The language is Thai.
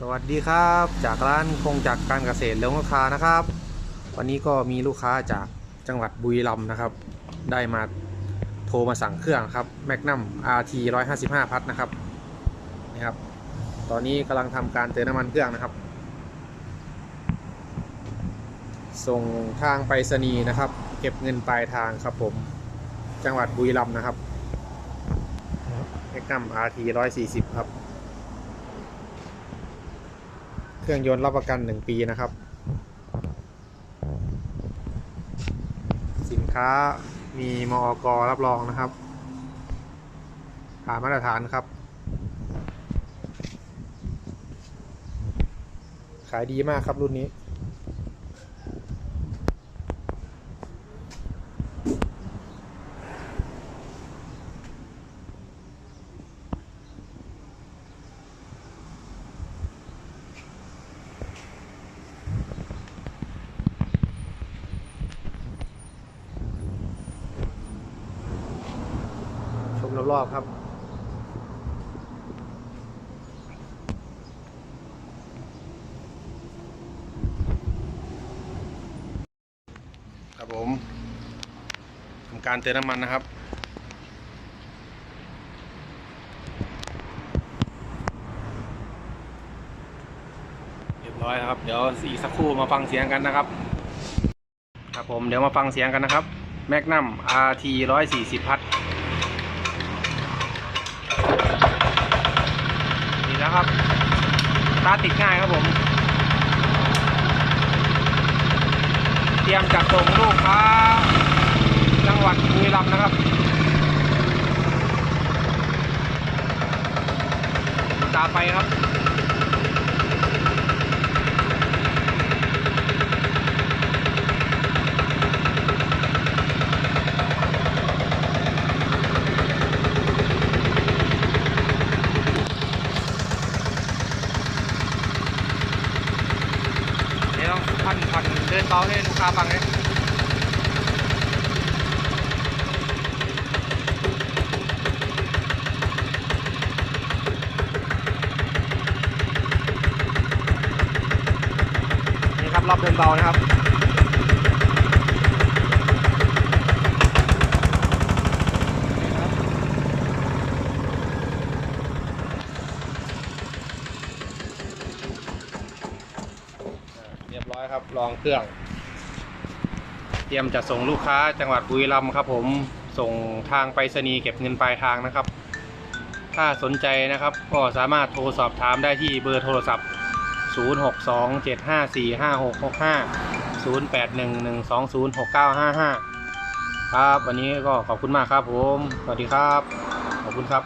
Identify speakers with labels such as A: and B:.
A: สวัสดีครับ จากร้านคงจักการเกษตรเลี้ยงลูกค้านะครับ วันนี้ก็มีลูกค้าจากจังหวัดบุรีรัมย์นะครับ ได้มาโทรมาสั่งเครื่องครับแมกนัม RT 155 พัทนะครับนี่ครับ ตอนนี้กำลังทำการเติมน้ำมันเครื่องนะครับ ส่งทางไปรษณีย์นะครับ เก็บเงินปลายทางครับผม จังหวัดบุรีรัมย์นะครับแมกนัม RT 140 ครับ เครื่องยนต์รับประกัน 1 ปีนะครับ สินค้ามีมอกรับรองนะครับ ผ่านมาตรฐานครับ ขายดีมากครับรุ่นนี้ รอบๆครับ ครับผมทำการเติมน้ำมันนะครับเรียบร้อยครับเดี๋ยวอีสักครู่มาฟังเสียงกันนะครับ ครับผมเดี๋ยวมาฟังเสียงกันนะครับแมกนัม RT 140พัทนี่แล้ว ครับสตาร์ทติดง่ายครับผม เตรียมจัดส่งลูกค้าจังหวัดบุรีรัมย์นะครับตาไปครับ พันพันเดินเบาให้ลูกค้าฟังเลยนี่ครับรอบเดินเบานะครับ เรียบร้อย ครับลองเครื่อง เตรียมจะส่งลูกค้าจังหวัดบุรีรัมย์ครับ ผมส่งทางไปรษณีย์เก็บเงินปลายทางนะครับ ถ้าสนใจนะครับ ก็สามารถโทรสอบถามได้ที่เบอร์โทรศัพท์ 0627545665 0811206955 ครับวันนี้ก็ขอบคุณมากครับผม สวัสดีครับ ขอบคุณครับ